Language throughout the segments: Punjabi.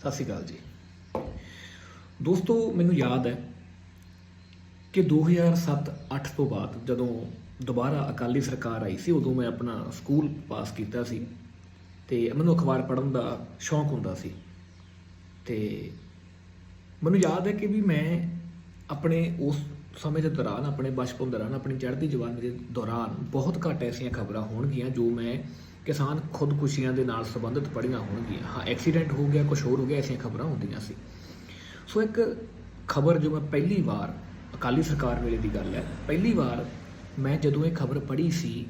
ਸਤਿ ਸ਼੍ਰੀ ਅਕਾਲ ਜੀ। ਦੋਸਤੋ, ਮੈਨੂੰ ਯਾਦ ਹੈ ਕਿ 2007-8 ਤੋਂ ਬਾਅਦ ਜਦੋਂ ਦੁਬਾਰਾ ਅਕਾਲੀ ਸਰਕਾਰ ਆਈ ਸੀ, ਉਦੋਂ ਮੈਂ ਆਪਣਾ ਸਕੂਲ ਪਾਸ ਕੀਤਾ ਸੀ ਤੇ ਮੈਨੂੰ ਅਖਬਾਰ ਪੜ੍ਹਨ ਦਾ ਸ਼ੌਂਕ ਹੁੰਦਾ ਸੀ। ਤੇ ਮੈਨੂੰ ਯਾਦ ਹੈ ਕਿ ਵੀ ਮੈਂ ਆਪਣੇ ਉਸ ਸਮੇਂ ਦੇ ਦੌਰਾਨ, ਆਪਣੇ ਬਚਪਨ ਦੌਰਾਨ, ਆਪਣੀ ਚੜ੍ਹਦੀ ਜਵਾਨੀ ਦੇ ਦੌਰਾਨ ਬਹੁਤ ਘੱਟ ਐਸੀਆਂ ਖਬਰਾਂ ਹੋਣਗੀਆਂ ਜੋ ਮੈਂ ਕਿਸਾਨ ਖੁਦਕੁਸ਼ੀਆਂ ਦੇ ਨਾਲ ਸੰਬੰਧਿਤ ਪੜ੍ਹੀਆਂ ਹੋਣਗੀਆਂ। ਹਾਂ, ਐਕਸੀਡੈਂਟ ਹੋ ਗਿਆ ਕੁਝ ਹੋਰ ਹੋ ਗਿਆ, ਐਸੀਆਂ ਖਬਰਾਂ ਹੁੰਦੀਆਂ ਸੀ। ਸੋ ਇੱਕ ਖਬਰ ਜੋ ਮੈਂ ਪਹਿਲੀ ਵਾਰ ਅਕਾਲੀ ਸਰਕਾਰ ਵੇਲੇ ਦੀ ਗੱਲ ਹੈ, ਪਹਿਲੀ ਵਾਰ ਮੈਂ ਜਦੋਂ ਇਹ ਖਬਰ ਪੜ੍ਹੀ ਸੀ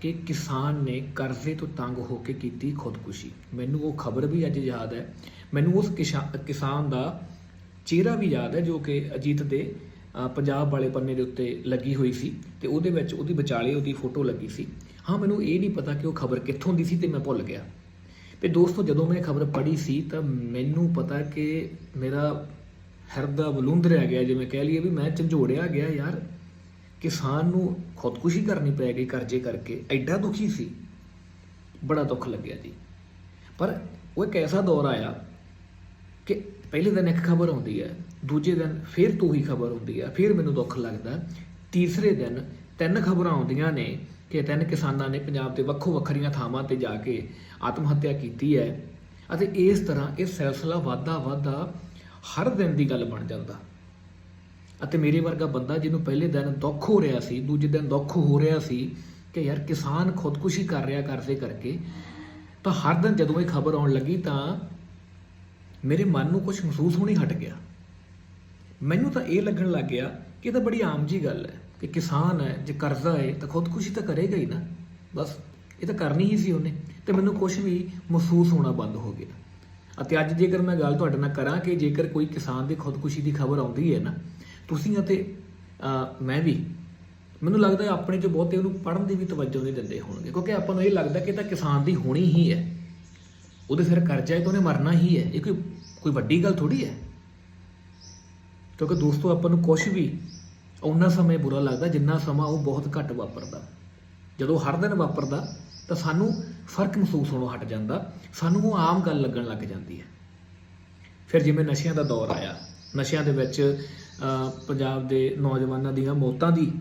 ਕਿ ਕਿਸਾਨ ਨੇ ਕਰਜ਼ੇ ਤੋਂ ਤੰਗ ਹੋ ਕੇ ਕੀਤੀ ਖੁਦਕੁਸ਼ੀ, ਮੈਨੂੰ ਉਹ ਖਬਰ ਵੀ ਅੱਜ ਯਾਦ ਹੈ। ਮੈਨੂੰ ਉਸ ਕਿਸ਼ਾ- ਕਿਸਾਨ ਦਾ ਚਿਹਰਾ ਵੀ ਯਾਦ ਹੈ ਜੋ ਕਿ ਅਜੀਤ ਦੇ ਪੰਜਾਬ ਵਾਲੇ ਪੰਨੇ ਦੇ ਉੱਤੇ ਲੱਗੀ ਹੋਈ ਸੀ ਤੇ ਉਹਦੇ ਵਿੱਚ ਉਹਦੀ ਵਿਚਾਲੇ ਉਹਦੀ ਫੋਟੋ ਲੱਗੀ ਸੀ। ਹਾਂ, ਮੈਨੂੰ ਇਹ ਨਹੀਂ ਪਤਾ ਕਿ ਉਹ ਖਬਰ ਕਿੱਥੋਂ ਦੀ ਸੀ ਤੇ ਮੈਂ ਭੁੱਲ ਗਿਆ। ਤੇ ਦੋਸਤੋ, ਜਦੋਂ ਮੈਂ ਖਬਰ ਪੜ੍ਹੀ ਸੀ, ਤਾਂ ਮੈਨੂੰ ਪਤਾ ਕਿ ਮੇਰਾ ਹਿਰਦਾ ਬਲੂੰਦਰਿਆ ਗਿਆ, ਜਿਵੇਂ ਕਹਿ ਲਈਏ ਵੀ ਮੈਂ ਝੰਜੋੜਿਆ ਗਿਆ ਯਾਰ ਕਿਸਾਨ ਨੂੰ ਖੁਦਕੁਸ਼ੀ ਕਰਨੀ ਪੈ ਗਈ ਕਰਜ਼ੇ ਕਰਕੇ। ਐਡਾ ਦੁਖੀ ਸੀ। ਬੜਾ ਦੁੱਖ ਲੱਗਿਆ ਜੀ। ਪਰ ਉਹ ਇੱਕ ਐਸਾ ਦੌਰ ਆਇਆ ਕਿ ਪਹਿਲੇ ਦਿਨ ਇੱਕ ਖਬਰ ਆਉਂਦੀ ਹੈ, ਦੂਜੇ ਦਿਨ ਫਿਰ ਤੋਂ ਹੀ ਖਬਰ ਹੁੰਦੀ ਹੈ, ਫਿਰ ਮੈਨੂੰ ਦੁੱਖ ਲੱਗਦਾ। ਤੀਸਰੇ ਦਿਨ ਤਿੰਨ ਖਬਰਾਂ ਆਉਂਦੀਆਂ ਨੇ ਕਿ ਤਿੰਨ ਕਿਸਾਨਾਂ ਨੇ ਪੰਜਾਬ ਦੇ ਵੱਖੋ ਵੱਖਰੀਆਂ ਥਾਵਾਂ ਤੇ ਜਾ ਕੇ ਆਤਮ ਹੱਤਿਆ ਕੀਤੀ ਹੈ ਅਤੇ ਇਸ ਤਰ੍ਹਾਂ ਇਹ ਸਿਲਸਿਲਾ ਵਾਧਾ ਵਾਧਾ ਹਰ ਦਿਨ ਦੀ ਗੱਲ ਬਣ ਜਾਂਦਾ। ਅਤੇ ਮੇਰੇ ਵਰਗਾ ਬੰਦਾ ਜਿਹਨੂੰ ਪਹਿਲੇ ਦਿਨ ਦੁੱਖ ਹੋ ਰਿਹਾ ਸੀ, ਦੂਜੇ ਦਿਨ ਦੁੱਖ ਹੋ ਰਿਹਾ ਸੀ ਕਿ ਯਾਰ ਕਿਸਾਨ ਖੁਦਕੁਸ਼ੀ ਕਰ ਰਿਹਾ ਕਰਜ਼ੇ ਕਰਕੇ, ਤਾਂ ਹਰ ਦਿਨ ਜਦੋਂ ਇਹ ਖਬਰ ਆਉਣ ਲੱਗੀ ਤਾਂ ਮੇਰੇ ਮਨ ਨੂੰ ਕੁਝ ਮਹਿਸੂਸ ਹੋਣੀ ਹਟ ਗਿਆ। ਮੈਨੂੰ ਤਾਂ ਇਹ ਲੱਗਣ ਲੱਗ ਗਿਆ ਕਿ ਇਹ ਤਾਂ ਬੜੀ ਆਮ ਜੀ ਗੱਲ ਹੈ। ਕਿ ਕਿਸਾਨ ਹੈ, ਜੇ ਕਰਜ਼ਾ ਹੈ, ਤਾਂ ਖੁਦਕੁਸ਼ੀ ਤਾਂ ਕਰੇਗਾ ਹੀ ਨਾ। ਬਸ, ਇਹ ਤਾਂ ਕਰਨੀ ਹੀ ਸੀ ਉਹਨੇ। ਤੇ ਮੈਨੂੰ ਕੁਝ ਵੀ ਮਹਿਸੂਸ ਹੋਣਾ ਬੰਦ ਹੋ ਗਿਆ। ਅਤੇ ਅੱਜ ਜੇਕਰ ਮੈਂ ਗੱਲ ਤੁਹਾਡੇ ਨਾਲ ਕਰਾਂ ਕਿ ਜੇਕਰ ਕੋਈ ਕਿਸਾਨ ਦੀ ਖੁਦਕੁਸ਼ੀ ਦੀ ਖਬਰ ਆਉਂਦੀ ਹੈ ਨਾ, ਤੁਸੀਂ ਅਤੇ ਮੈਂ ਵੀ, ਮੈਨੂੰ ਲੱਗਦਾ ਹੈ ਆਪਣੇ ਚ ਬਹੁਤੇ ਉਹਨੂੰ ਪੜ੍ਹਨ ਦੀ ਵੀ ਤਵੱਜੋ ਨਹੀਂ ਦਿੰਦੇ ਹੋਣਗੇ। ਕਿਉਂਕਿ ਆਪਾਂ ਨੂੰ ਇਹ ਲੱਗਦਾ ਕਿ ਇਹ ਤਾਂ ਕਿਸਾਨ ਦੀ ਹੋਣੀ ਹੀ ਹੈ। ਉਹਦੇ ਸਿਰ ਕਰਜ਼ਾ ਹੈ ਤਾਂ ਉਹਨੇ ਮਰਨਾ ਹੀ ਹੈ। ਇਹ ਕੋਈ ਕੋਈ ਵੱਡੀ ਗੱਲ ਥੋੜੀ ਹੈ? ਕਿਉਂਕਿ ਦੋਸਤੋ, ਆਪਾਂ ਨੂੰ ਕੁਝ ਵੀ ਉਹਨਾਂ ਸਮੇਂ ਬੁਰਾ ਲੱਗਦਾ, ਜਿੰਨਾ ਸਮਾਂ ਉਹ ਬਹੁਤ ਘੱਟ ਵਾਪਰਦਾ। ਜਦੋਂ ਹਰ ਦਿਨ ਵਾਪਰਦਾ, ਤਾਂ ਸਾਨੂੰ ਫ਼ਰਕ ਮਹਿਸੂਸ ਹੋਣੋਂ ਹਟ ਜਾਂਦਾ, ਸਾਨੂੰ ਉਹ ਆਮ ਗੱਲ ਲੱਗਣ ਲੱਗ ਜਾਂਦੀ ਹੈ। ਫਿਰ ਜਿਵੇਂ ਨਸ਼ਿਆਂ ਦਾ ਦੌਰ ਆਇਆ, ਨਸ਼ਿਆਂ ਦੇ ਵਿੱਚ ਪੰਜਾਬ ਦੇ ਨੌਜਵਾਨਾਂ ਦੀਆਂ ਮੌਤਾਂ ਦੀ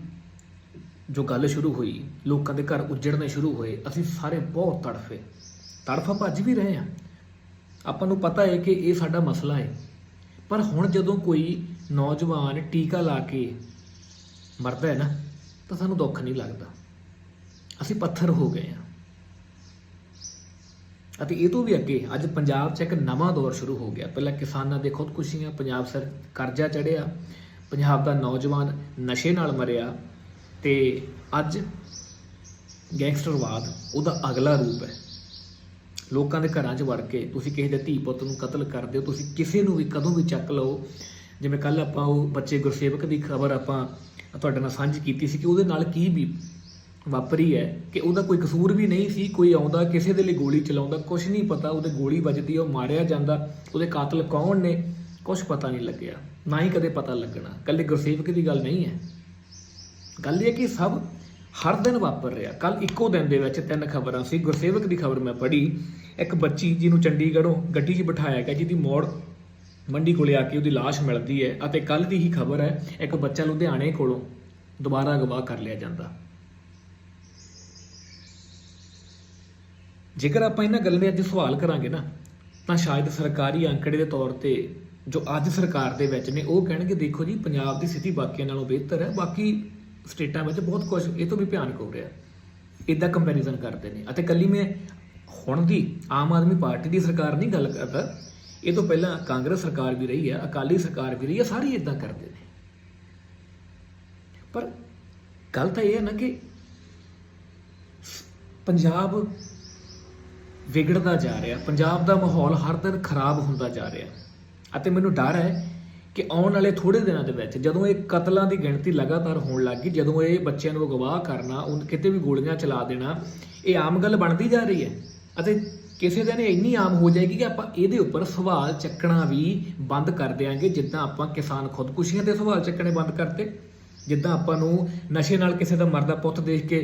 ਜੋ ਗੱਲ ਸ਼ੁਰੂ ਹੋਈ, ਲੋਕਾਂ ਦੇ ਘਰ ਉੱਜੜਨੇ ਸ਼ੁਰੂ ਹੋਏ, ਅਸੀਂ ਸਾਰੇ ਬਹੁਤ ਤੜਫੇ। ਤੜਫਾ ਭੱਜ ਵੀ ਰਹੇ ਹਾਂ। ਆਪਾਂ ਨੂੰ ਪਤਾ ਹੈ ਕਿ ਇਹ ਸਾਡਾ ਮਸਲਾ ਹੈ। ਪਰ ਹੁਣ ਜਦੋਂ ਕੋਈ ਨੌਜਵਾਨ ਟੀਕਾ ਲਾ ਕੇ ਮਰਦਾ ਹੈ ਨਾ, ਤਾਂ ਸਾਨੂੰ ਦੁੱਖ ਨਹੀਂ ਲੱਗਦਾ। ਅਸੀਂ ਪੱਥਰ ਹੋ ਗਏ ਹਾਂ। ਅਤੇ ਇਹ ਤੋਂ ਵੀ ਅੱਗੇ, ਅੱਜ ਪੰਜਾਬ 'ਚ ਇੱਕ ਨਵਾਂ ਦੌਰ ਸ਼ੁਰੂ ਹੋ ਗਿਆ। ਪਹਿਲਾਂ ਕਿਸਾਨਾਂ ਦੇ ਖੁਦਕੁਸ਼ੀਆਂ, ਪੰਜਾਬ ਸਰ ਕਰਜ਼ਾ ਚੜਿਆ ਪੰਜਾਬ ਦਾ ਨੌਜਵਾਨ ਨਸ਼ੇ ਨਾਲ ਮਰਿਆ, ਤੇ ਅੱਜ ਗੈਂਗਸਟਰਵਾਦ ਉਹਦਾ ਅਗਲਾ ਰੂਪ ਹੈ। ਲੋਕਾਂ ਦੇ ਘਰਾਂ 'ਚ ਵੜ ਕੇ ਤੁਸੀਂ ਕਿਸੇ ਦੇ ਧੀ ਪੁੱਤ ਨੂੰ ਕਤਲ ਕਰਦੇ ਹੋ, ਤੁਸੀਂ ਕਿਸੇ ਨੂੰ ਵੀ ਕਦੋਂ ਵੀ ਚੱਕ ਲਓ। ਜਿਵੇਂ ਕੱਲ ਆਪਾਂ ਉਹ ਬੱਚੇ ਗੁਰਸੇਵਕ ਦੀ ਖਬਰ ਆਪਾਂ ਤੁਹਾਡੇ ਨਾਲ ਸਾਂਝੀ ਕੀਤੀ ਸੀ ਕਿ ਉਹਦੇ ਨਾਲ ਕੀ ਵੀ ਵਾਪਰੀ ਹੈ, ਕਿ ਉਹਦਾ ਕੋਈ ਕਸੂਰ ਵੀ ਨਹੀਂ ਸੀ, ਕੋਈ ਆਉਂਦਾ, ਕਿਸੇ ਦੇ ਲਈ ਗੋਲੀ ਚਲਾਉਂਦਾ ਕੁਝ ਨਹੀਂ ਪਤਾ, ਉਹਦੇ ਗੋਲੀ ਵੱਜਦੀ ਉਹ ਮਾਰਿਆ ਜਾਂਦਾ, ਉਹਦੇ ਕਾਤਲ ਕੌਣ ਨੇ ਕੁਝ ਪਤਾ ਨਹੀਂ ਲੱਗਿਆ, ਨਾ ਹੀ ਕਦੇ ਪਤਾ ਲੱਗਣਾ। ਕੱਲੇ ਗੁਰਸੇਵਕ ਦੀ ਗੱਲ ਨਹੀਂ ਹੈ। ਗੱਲ ਇਹ ਕਿ ਸਭ ਹਰ ਦਿਨ ਵਾਪਰ ਰਿਹਾ। ਕੱਲ ਇੱਕੋ ਦਿਨ ਦੇ ਵਿੱਚ ਤਿੰਨ ਖਬਰਾਂ ਸੀ। ਗੁਰਸੇਵਕ ਦੀ ਖਬਰ ਮੈਂ ਪੜ੍ਹੀ। ਇੱਕ ਬੱਚੀ ਜਿਹਨੂੰ ਚੰਡੀਗੜ੍ਹੋਂ ਗੱਡੀ 'ਚ ਬਿਠਾਇਆ ਗਿਆ, ਜਿਹਦੀ ਮੌੜ ਮੰਡੀ ਕੋਲੇ ਆ ਕੇ ਉਹਦੀ ਲਾਸ਼ ਮਿਲਦੀ ਹੈ ਅਤੇ ਕੱਲ ਦੀ ਹੀ ਖਬਰ ਹੈ, ਇੱਕ ਬੱਚਾ ਲੁਧਿਆਣੇ ਕੋਲੋਂ ਦੁਬਾਰਾ ਅਗਵਾ ਕਰ ਲਿਆ ਜਾਂਦਾ। ਜੇਕਰ ਆਪਾਂ ਇਹਨਾਂ ਗੱਲਾਂ ਦੇ ਅੱਜ ਸਵਾਲ ਕਰਾਂਗੇ ਨਾ, ਤਾਂ ਸ਼ਾਇਦ ਸਰਕਾਰੀ ਅੰਕੜੇ ਦੇ ਤੌਰ ਤੇ ਜੋ ਅੱਜ ਸਰਕਾਰ ਦੇ ਵਿੱਚ ਨੇ, ਉਹ ਕਹਿਣਗੇ, ਦੇਖੋ ਜੀ, ਪੰਜਾਬ ਦੀ ਸਥਿਤੀ ਬਾਕੀਆਂ ਨਾਲੋਂ ਬਿਹਤਰ ਹੈ, ਬਾਕੀ ਸਟੇਟਾਂ ਵਿੱਚ ਬਹੁਤ ਕੁਝ ਇਹ ਤੋਂ ਵੀ ਭਿਆਨਕ ਹੋ ਰਿਹਾ ਇਦਾਂ ਕੰਪੈਰੀਜ਼ਨ ਕਰਦੇ ਨੇ। ਅਤੇ ਕੱਲੀ ਮੈਂ ਹੁਣ ਦੀ ਆਮ ਆਦਮੀ ਪਾਰਟੀ ਦੀ ਸਰਕਾਰ ਨਹੀਂ ਗੱਲ ਕਰਦਾ ਇਹ ਤੋਂ ਪਹਿਲਾਂ ਕਾਂਗਰਸ ਸਰਕਾਰ ਵੀ ਰਹੀ ਹੈ, ਅਕਾਲੀ ਸਰਕਾਰ ਵੀ ਰਹੀ ਹੈ, ਸਾਰੇ ਇਦਾਂ ਕਰਦੇ ਨੇ। ਪਰ ਗੱਲ ਤਾਂ ਇਹ ਹੈ ਨਾ ਕਿ ਪੰਜਾਬ ਵਿਗੜਦਾ ਜਾ ਰਿਹਾ, ਪੰਜਾਬ ਦਾ ਮਾਹੌਲ ਹਰ ਦਿਨ ਖਰਾਬ ਹੁੰਦਾ ਜਾ ਰਿਹਾ। ਅਤੇ ਮੈਨੂੰ ਡਰ ਹੈ ਕਿ ਆਉਣ ਵਾਲੇ ਥੋੜੇ ਦਿਨਾਂ ਦੇ ਵਿੱਚ, ਜਦੋਂ ਇਹ ਕਤਲਾਂ ਦੀ ਗਿਣਤੀ ਲਗਾਤਾਰ ਹੋਣ ਲੱਗ ਗਈ, ਜਦੋਂ ਇਹ ਬੱਚਿਆਂ ਨੂੰ ਅਗਵਾ ਕਰਨਾ ਉਹ ਕਿਤੇ ਵੀ ਗੋਲੀਆਂ ਚਲਾ ਦੇਣਾ, ਇਹ ਆਮ ਗੱਲ ਬਣਦੀ ਜਾ ਰਹੀ ਹੈ। ਅਤੇ ਕਿਸੇ ਦਿਨ ਇਹ ਇੰਨੀ ਆਮ ਹੋ ਜਾਏਗੀ ਕਿ ਆਪਾਂ ਇਹਦੇ ਉੱਪਰ ਸਵਾਲ ਚੱਕਣਾ ਵੀ ਬੰਦ ਕਰ ਦੇਾਂਗੇ ਜਿੱਦਾਂ ਆਪਾਂ ਕਿਸਾਨ ਖੁਦਕੁਸ਼ੀਆਂ ਤੇ ਸਵਾਲ ਚੱਕਣੇ ਬੰਦ ਕਰਤੇ। ਜਿੱਦਾਂ ਆਪਾਂ ਨੂੰ ਨਸ਼ੇ ਨਾਲ ਕਿਸੇ ਦਾ ਮਰਦਾ ਪੁੱਤ ਦੇਖ ਕੇ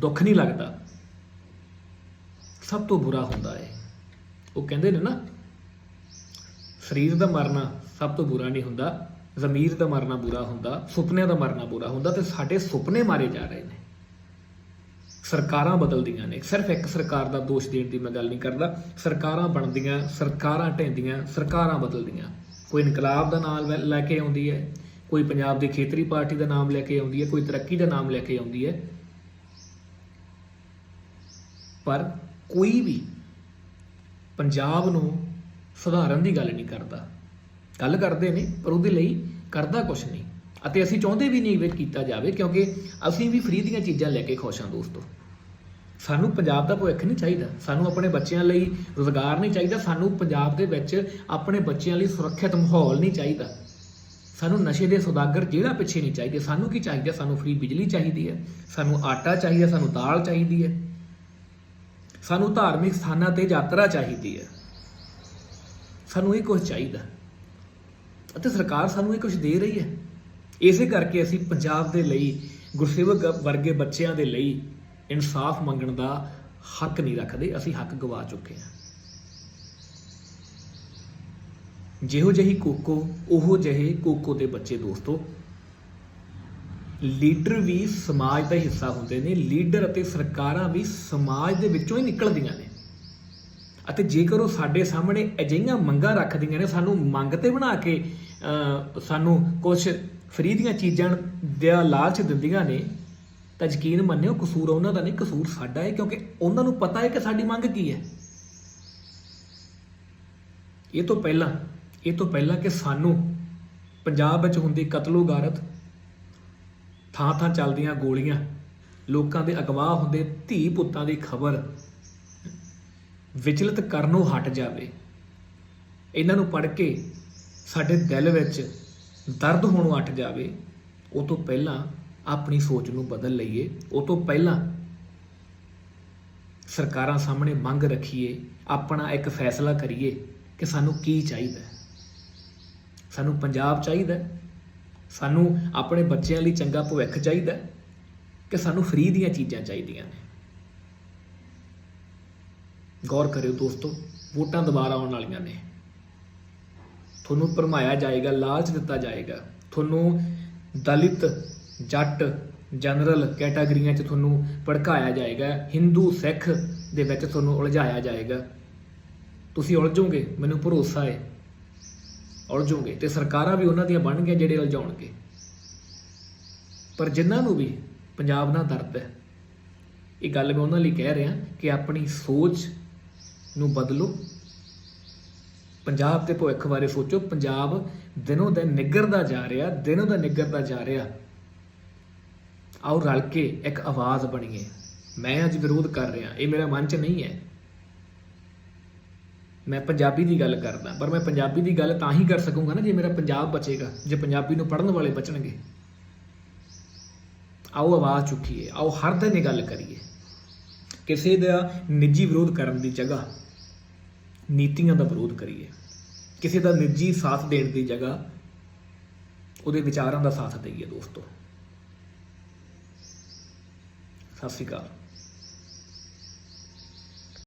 ਦੁੱਖ ਨਹੀਂ ਲੱਗਦਾ। ਸਭ ਤੋਂ ਬੁਰਾ ਹੁੰਦਾ ਹੈ ਉਹ ਕਹਿੰਦੇ ਨੇ ਨਾ, ਸਰੀਰ ਦਾ ਮਰਨਾ ਸਭ ਤੋਂ ਬੁਰਾ ਨਹੀਂ ਹੁੰਦਾ, ਜ਼ਮੀਰ ਦਾ ਮਰਨਾ ਬੁਰਾ ਹੁੰਦਾ, ਸੁਪਨਿਆਂ ਦਾ ਮਰਨਾ ਬੁਰਾ ਹੁੰਦਾ ਤੇ ਸਾਡੇ ਸੁਪਨੇ ਮਾਰੇ ਜਾ ਰਹੇ ਨੇ। ਸਰਕਾਰਾਂ ਬਦਲਦੀਆਂ ਨੇ। ਸਿਰਫ ਇੱਕ ਸਰਕਾਰ ਦਾ ਦੋਸ਼ ਦੇਣ ਦੀ ਮੈਂ ਗੱਲ ਨਹੀਂ ਕਰਦਾ। ਸਰਕਾਰਾਂ ਬਣਦੀਆਂ, ਸਰਕਾਰਾਂ ਢਹਿੰਦੀਆਂ, ਸਰਕਾਰਾਂ ਬਦਲਦੀਆਂ। ਕੋਈ ਇਨਕਲਾਬ ਦਾ ਨਾਮ ਲੈ- ਲੈ ਕੇ ਆਉਂਦੀ ਹੈ, ਕੋਈ ਪੰਜਾਬ ਦੀ ਖੇਤਰੀ ਪਾਰਟੀ ਦਾ ਨਾਮ ਲੈ ਕੇ ਆਉਂਦੀ ਹੈ, ਕੋਈ ਤਰੱਕੀ ਦਾ ਨਾਮ ਲੈ ਕੇ ਆਉਂਦੀ ਹੈ। ਪਰ ਕੋਈ ਵੀ ਪੰਜਾਬ ਨੂੰ ਸੁਧਾਰਨ ਦੀ ਗੱਲ ਨਹੀਂ ਕਰਦਾ। ਗੱਲ ਕਰਦੇ ਨੇ, ਪਰ ਉਹਦੇ ਲਈ ਕਰਦਾ ਕੁਝ ਨਹੀਂ। ਅਤੇ ਅਸੀਂ ਚਾਹੁੰਦੇ ਵੀ ਨਹੀਂ ਵੀ ਕੀਤਾ ਜਾਵੇ, ਕਿਉਂਕਿ ਅਸੀਂ ਵੀ ਫ੍ਰੀ ਦੀਆਂ ਚੀਜ਼ਾਂ ਲੈ ਕੇ ਖੁਸ਼ ਹਾਂ ਦੋਸਤੋ। ਸਾਨੂੰ ਪੰਜਾਬ ਦਾ ਭਵਿੱਖ ਨਹੀਂ ਚਾਹੀਦਾ। ਸਾਨੂੰ ਆਪਣੇ ਬੱਚਿਆਂ ਲਈ ਰੋਜ਼ਗਾਰ ਨਹੀਂ ਚਾਹੀਦਾ। ਸਾਨੂੰ ਪੰਜਾਬ ਦੇ ਵਿੱਚ ਆਪਣੇ ਬੱਚਿਆਂ ਲਈ ਸੁਰੱਖਿਅਤ ਮਾਹੌਲ ਨਹੀਂ ਚਾਹੀਦਾ। ਸਾਨੂੰ ਨਸ਼ੇ ਦੇ ਸੌਦਾਗਰ ਜਿਹੜਾ ਪਿੱਛੇ ਨਹੀਂ ਚਾਹੀਦੇ। ਸਾਨੂੰ ਕੀ ਚਾਹੀਦਾ? ਸਾਨੂੰ ਫ੍ਰੀ ਬਿਜਲੀ ਚਾਹੀਦੀ ਹੈ। ਸਾਨੂੰ ਆਟਾ ਚਾਹੀਦਾ, ਸਾਨੂੰ ਦਾਲ ਚਾਹੀਦੀ ਹੈ। ਸਾਨੂੰ ਧਾਰਮਿਕ ਸਥਾਨਾਂ ਤੇ ਯਾਤਰਾ ਚਾਹੀਦੀ ਹੈ। ਸਾਨੂੰ ਇਹ ਕੁਝ ਚਾਹੀਦਾ। ਅਤੇ ਸਰਕਾਰ ਸਾਨੂੰ ਇਹ ਕੁਝ ਦੇ ਰਹੀ ਹੈ। ਇਸੇ ਕਰਕੇ ਅਸੀਂ ਪੰਜਾਬ ਦੇ ਲਈ ਗੁਰਸੇਵਕ ਵਰਗੇ ਬੱਚਿਆਂ ਦੇ ਲਈ ਇਨਸਾਫ ਮੰਗਣ ਦਾ ਹੱਕ ਨਹੀਂ ਰੱਖਦੇ, ਅਸੀਂ ਹੱਕ ਗਵਾ ਚੁੱਕੇ ਹਾਂ। ਜਿਹੋ ਜਿਹੀ ਕੋਕੋ, ਉਹੋ ਜਿਹੇ ਕੋਕੋ ਦੇ ਬੱਚੇ ਦੋਸਤੋ, ਲੀਡਰ ਵੀ ਸਮਾਜ ਦਾ ਹਿੱਸਾ ਹੁੰਦੇ ਨੇ, ਲੀਡਰ ਅਤੇ ਸਰਕਾਰਾਂ ਵੀ ਸਮਾਜ ਦੇ ਵਿੱਚੋਂ ਹੀ ਨਿਕਲਦੀਆਂ ਨੇ। ਅਤੇ ਜੇਕਰ ਉਹ ਸਾਡੇ ਸਾਹਮਣੇ ਅਜਿਹੀਆਂ ਮੰਗਾਂ ਰੱਖਦੀਆਂ ਨੇ, ਸਾਨੂੰ ਮੰਗ ਤੇ ਬਣਾ ਕੇ ਸਾਨੂੰ ਕੁਝ ਫਰੀ ਦੀਆਂ ਚੀਜ਼ਾਂ ਦਾ ਲਾਲਚ ਦਿੰਦੀਆਂ ਨੇ ਤਾਂ ਯਕੀਨ ਮੰਨਿਓ ਕਸੂਰ ਉਹਨਾਂ ਦਾ ਨਹੀਂ, ਕਸੂਰ ਸਾਡਾ ਹੈ, ਕਿਉਂਕਿ ਉਹਨਾਂ ਨੂੰ ਪਤਾ ਹੈ ਕਿ ਸਾਡੀ ਮੰਗ ਕੀ ਹੈ। ਇਹ ਤੋਂ ਪਹਿਲਾਂ, ਇਹ ਤੋਂ ਪਹਿਲਾਂ ਕਿ ਸਾਨੂੰ ਪੰਜਾਬ ਵਿੱਚ ਹੁੰਦੀ ਕਤਲੋ ਗਾਰਤ ਥਾਂ ਥਾਂ ਚੱਲਦੀਆਂ ਗੋਲੀਆਂ, ਲੋਕਾਂ ਦੇ ਅਗਵਾ ਹੁੰਦੇ ਧੀ ਪੁੱਤਾਂ ਦੀ ਖਬਰ ਵਿਚਲਿਤ ਕਰਨੋਂ ਹਟ ਜਾਵੇ। ਇਹਨਾਂ ਨੂੰ ਪੜ੍ਹ ਕੇ ਸਾਡੇ ਦਿਲ ਵਿੱਚ ਦਰਦ ਹੋਣੋਂ ਹਟ ਜਾਵੇ। ਉਹ ਤੋਂ ਪਹਿਲਾਂ ਆਪਣੀ ਸੋਚ ਨੂੰ ਬਦਲ ਲਈਏ, ਉਹ ਤੋਂ ਪਹਿਲਾਂ ਸਰਕਾਰਾਂ ਸਾਹਮਣੇ ਮੰਗ ਰੱਖੀਏ, ਆਪਣਾ ਇੱਕ ਫੈਸਲਾ ਕਰੀਏ ਕਿ ਸਾਨੂੰ ਕੀ ਚਾਹੀਦਾ ਸਾਨੂੰ ਪੰਜਾਬ ਚਾਹੀਦਾ ਸਾਨੂੰ ਆਪਣੇ ਬੱਚਿਆਂ ਲਈ ਚੰਗਾ ਭਵਿੱਖ ਚਾਹੀਦਾ ਕਿ ਸਾਨੂੰ ਫ੍ਰੀ ਦੀਆਂ ਚੀਜ਼ਾਂ ਚਾਹੀਦੀਆਂ ਨੇ। ਗੌਰ ਕਰਿਓ ਦੋਸਤੋ, ਵੋਟਾਂ ਦੁਬਾਰਾ ਆਉਣ ਵਾਲੀਆਂ ਨੇ। ਤੁਹਾਨੂੰ ਭਰਮਾਇਆ ਜਾਏਗਾ, ਲਾਲਚ ਦਿੱਤਾ ਜਾਏਗਾ। ਤੁਹਾਨੂੰ ਦਲਿਤ ਜੱਟ, ਜਨਰਲ ਕੈਟਾਗਰੀਆਂ 'ਚ ਤੁਹਾਨੂੰ ਭੜਕਾਇਆ ਜਾਏਗਾ ਹਿੰਦੂ ਸਿੱਖ ਦੇ ਵਿੱਚ ਤੁਹਾਨੂੰ ਉਲਝਾਇਆ ਜਾਏਗਾ। ਤੁਸੀਂ ਉਲਝੋਗੇ, ਮੈਨੂੰ ਭਰੋਸਾ ਹੈ। ਉਲਝੋਗੇ ਤੇ ਸਰਕਾਰਾਂ ਵੀ ਉਹਨਾਂ ਦੀਆਂ ਬਣਨਗੀਆਂ ਜਿਹੜੇ ਉਲਝਾਉਣਗੇ। ਪਰ ਜਿਨ੍ਹਾਂ ਨੂੰ ਵੀ ਪੰਜਾਬ ਨਾਲ ਦਰਦ ਹੈ, ਇਹ ਗੱਲ ਮੈਂ ਉਹਨਾਂ ਲਈ ਕਹਿ ਰਿਹਾ ਕਿ ਆਪਣੀ ਸੋਚ ਨੂੰ ਬਦਲੋ। ਪੰਜਾਬ ਦੇ ਭਵਿੱਖ ਬਾਰੇ ਸੋਚੋ। ਪੰਜਾਬ ਦਿਨੋਂ ਦਿਨ ਨਿੱਘਰਦਾ ਜਾ ਰਿਹਾ, ਦਿਨੋਂ ਦਿਨ ਨਿੱਗਰਦਾ ਜਾ ਰਿਹਾ। ਆਓ ਰਲ ਕੇ ਇੱਕ ਆਵਾਜ਼ ਬਣੀਏ। ਮੈਂ ਅੱਜ ਵਿਰੋਧ ਕਰ ਰਿਹਾ, ਇਹ ਮੇਰੇ ਮਨ 'ਚ ਨਹੀਂ ਹੈ। ਮੈਂ ਪੰਜਾਬੀ ਦੀ ਗੱਲ ਕਰਦਾ, ਪਰ ਮੈਂ ਪੰਜਾਬੀ ਦੀ ਗੱਲ ਤਾਂ ਹੀ ਕਰ ਸਕੂੰਗਾ ਨਾ ਜੇ ਮੇਰਾ ਪੰਜਾਬ ਬਚੇਗਾ, ਜੇ ਪੰਜਾਬੀ ਨੂੰ ਪੜ੍ਹਨ ਵਾਲੇ ਬਚਣਗੇ। ਆਓ ਆਵਾਜ਼ ਚੁੱਕੀਏ, ਆਓ ਹਰ ਦਿਨ ਇਹ ਗੱਲ ਕਰੀਏ। ਕਿਸੇ ਦਾ ਨਿੱਜੀ ਵਿਰੋਧ ਕਰਨ ਦੀ ਜਗ੍ਹਾ, ਨੀਤੀਆਂ ਦਾ ਵਿਰੋਧ ਕਰੀਏ। ਕਿਸੇ ਦਾ ਨਿੱਜੀ ਸਾਥ ਦੇਣ ਦੀ ਜਗ੍ਹਾ, ਉਹਦੇ ਵਿਚਾਰਾਂ ਦਾ ਸਾਥ ਦਈਏ ਦੋਸਤੋ। ਸਤਿ ਸ਼੍ਰੀ ਅਕਾਲ